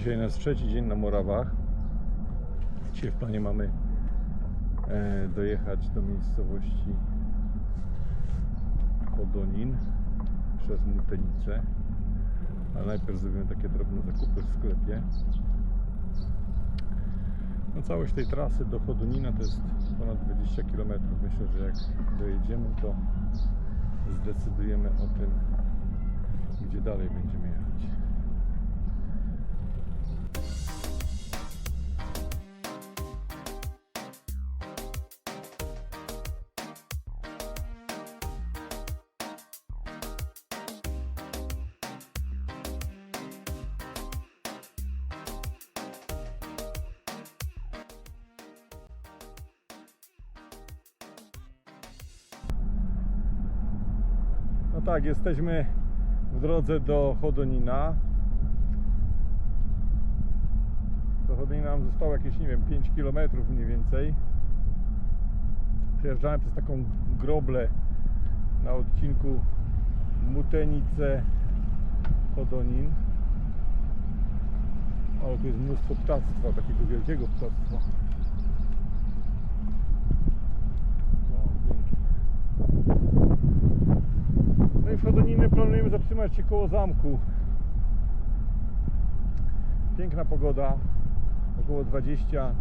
Dzisiaj nasz trzeci dzień na Morawach. Dzisiaj w planie mamy e, dojechać do miejscowości Kodonin przez Mutenicę. Ale najpierw zrobimy takie drobne zakupy w sklepie. No całość tej trasy do Chodonina to jest ponad 20 km. Myślę, że jak dojedziemy, to zdecydujemy o tym, gdzie dalej będziemy No tak, jesteśmy w drodze do Chodonina. Do Chodonina nam zostało jakieś, nie wiem, 5 km mniej więcej. Przejeżdżamy przez taką groblę na odcinku Mutenice Chodonin. Ale tu jest mnóstwo ptactwa, takiego wielkiego ptactwa. O, pięknie. I w Chodoninie planujemy zatrzymać się koło zamku. Piękna pogoda, około 23-24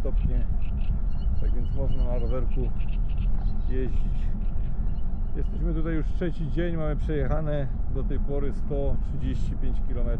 stopnie, tak więc można na rowerku jeździć. Jesteśmy tutaj już trzeci dzień, mamy przejechane do tej pory 135 km.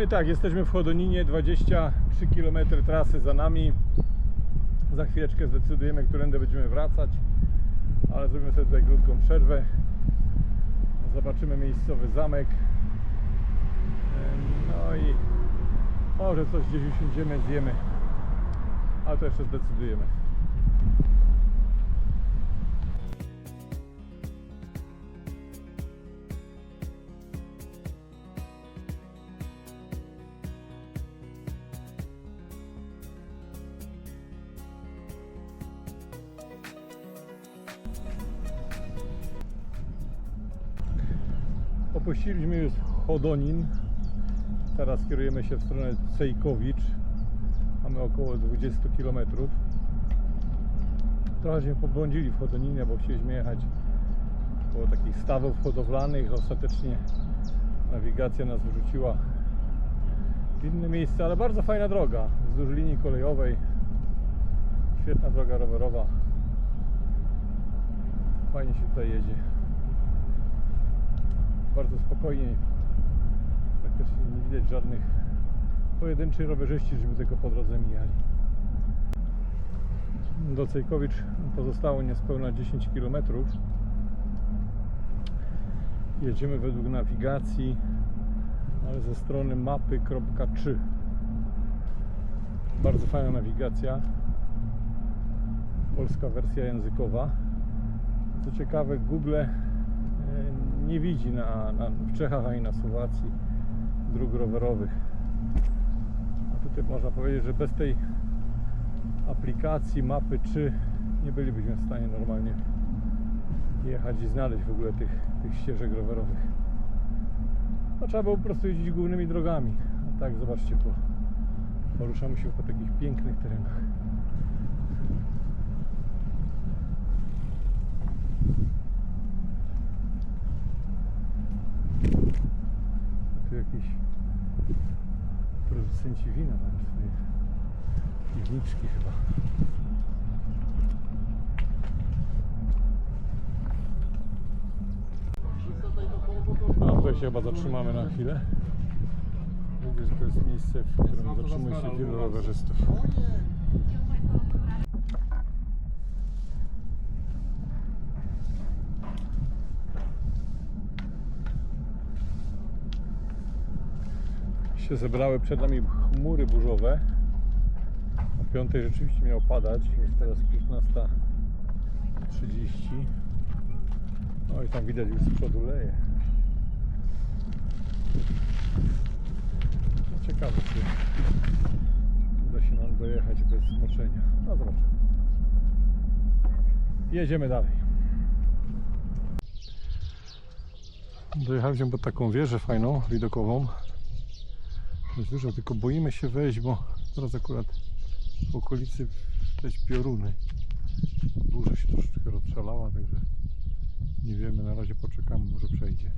No i tak, jesteśmy w Chodoninie, 23 km trasy za nami. Za chwileczkę zdecydujemy, którędy będziemy wracać, ale zrobimy sobie tutaj krótką przerwę. Zobaczymy miejscowy zamek. No i może coś gdzieś usiądziemy, zjemy, ale to jeszcze zdecydujemy. Opuściliśmy już Chodonin. Teraz kierujemy się w stronę Cejkowicz. Mamy około 20 km. Trochę się pobłądzili w Chodoninie, bo chcieliśmy jechać koło takich stawów hodowlanych. Ostatecznie nawigacja nas wyrzuciła w inne miejsce, ale bardzo fajna droga wzdłuż linii kolejowej. Świetna droga rowerowa. Fajnie się tutaj jedzie bardzo spokojnie. Praktycznie nie widać żadnych pojedynczych rowerzyści, żeby tylko po drodze mijali. Do Cejkowicz pozostało niespełna 10 km. Jedziemy według nawigacji, ale ze strony mapy.3. Bardzo fajna nawigacja. Polska wersja językowa. Co ciekawe, Google nie widzi na, na, w Czechach ani na Słowacji dróg rowerowych. A tutaj można powiedzieć, że bez tej aplikacji mapy 3 nie bylibyśmy w stanie normalnie jechać i znaleźć w ogóle tych, tych ścieżek rowerowych. No, trzeba było po prostu jeździć głównymi drogami. A tak, zobaczcie, po, poruszamy się po takich pięknych terenach. Tu jakiś producenci wina mają swoje piwniczki chyba. A tutaj się chyba zatrzymamy na chwilę. Mówię, że to jest miejsce, w którym zatrzymuje się wielu rowerzystów. Się zebrały przed nami chmury burzowe. O 5 rzeczywiście miało padać. Jest teraz 15.30. No i tam widać już z przodu leje. No Ciekawe, czy uda się nam dojechać bez zmoczenia. No zobaczymy. Jedziemy dalej. Dojechaliśmy pod taką wieżę fajną, widokową. Jest dużo, tylko boimy się wejść, bo teraz akurat w okolicy widać pioruny. Burza się troszeczkę rozszalała, także nie wiemy, na razie poczekamy, może przejdzie.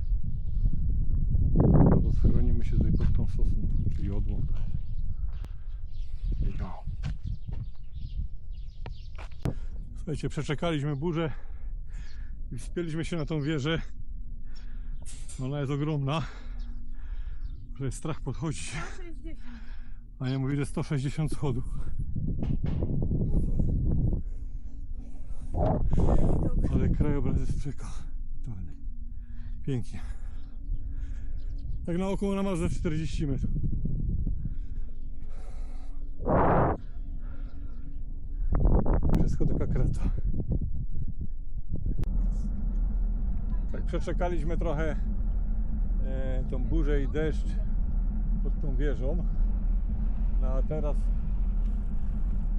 No to schronimy się tutaj pod tą sosną, czyli odłą. No. Słuchajcie, przeczekaliśmy burzę i wspięliśmy się na tą wieżę. Ona jest ogromna że strach podchodzić. 60. A ja mówię, że 160 schodów. Ale krajobraz jest przekazany. Pięknie. Tak na około na ze 40 metrów. Wszystko taka krata. Tak, przeczekaliśmy trochę e, tą burzę i deszcz pod tą wieżą. No a teraz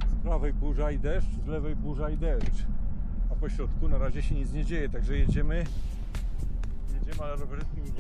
z prawej burza i deszcz, z lewej burza i deszcz. A po środku na razie się nic nie dzieje, także jedziemy. Jedziemy, ale rowerystki już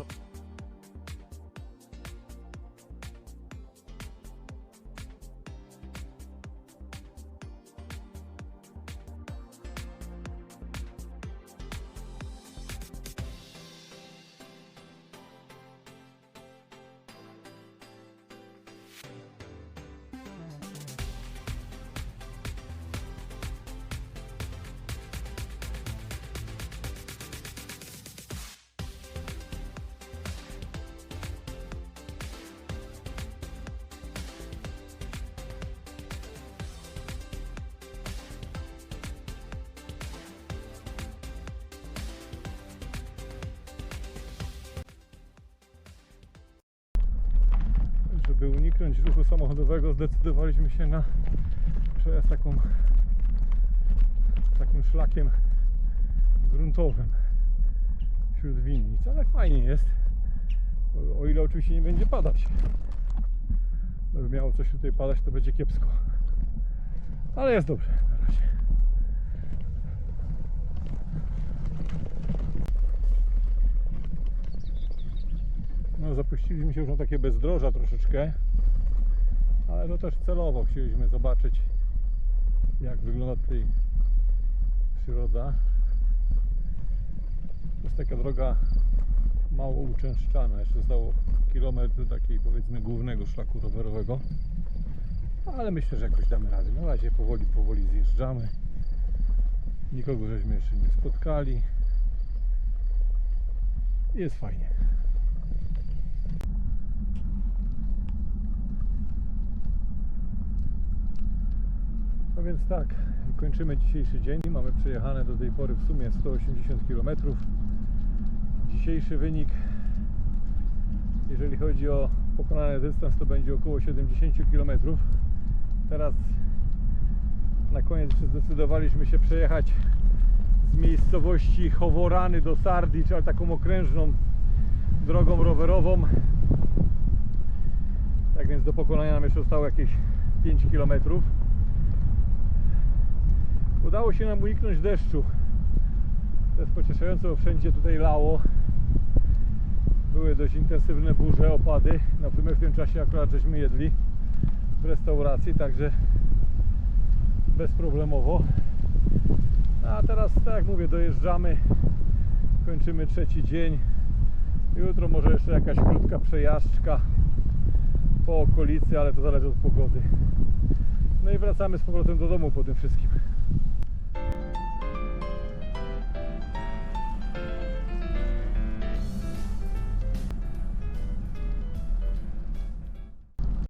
Żeby uniknąć ruchu samochodowego, zdecydowaliśmy się na przejazd taką, takim szlakiem gruntowym wśród winnic, ale fajnie jest, o ile oczywiście nie będzie padać. Gdyby miało coś tutaj padać, to będzie kiepsko. Ale jest dobrze na razie. No, zapuściliśmy się już na takie bezdroża troszeczkę, ale to też celowo chcieliśmy zobaczyć, jak wygląda tutaj przyroda. To jest taka droga mało uczęszczana, jeszcze zostało kilometr takiej powiedzmy głównego szlaku rowerowego, ale myślę, że jakoś damy radę. Na razie powoli, powoli zjeżdżamy. Nikogo żeśmy jeszcze nie spotkali. Jest fajnie. Więc tak, kończymy dzisiejszy dzień. Mamy przejechane do tej pory w sumie 180 km. Dzisiejszy wynik, jeżeli chodzi o pokonany dystans, to będzie około 70 km. Teraz na koniec zdecydowaliśmy się przejechać z miejscowości Choworany do Sardicz, ale taką okrężną drogą rowerową. Tak więc do pokonania nam jeszcze zostało jakieś 5 km. Udało się nam uniknąć deszczu. To jest pocieszające, bo wszędzie tutaj lało. Były dość intensywne burze, opady. No my w tym czasie akurat żeśmy jedli w restauracji, także bezproblemowo. No A teraz, tak jak mówię, dojeżdżamy, kończymy trzeci dzień. Jutro może jeszcze jakaś krótka przejażdżka po okolicy, ale to zależy od pogody. No i wracamy z powrotem do domu po tym wszystkim.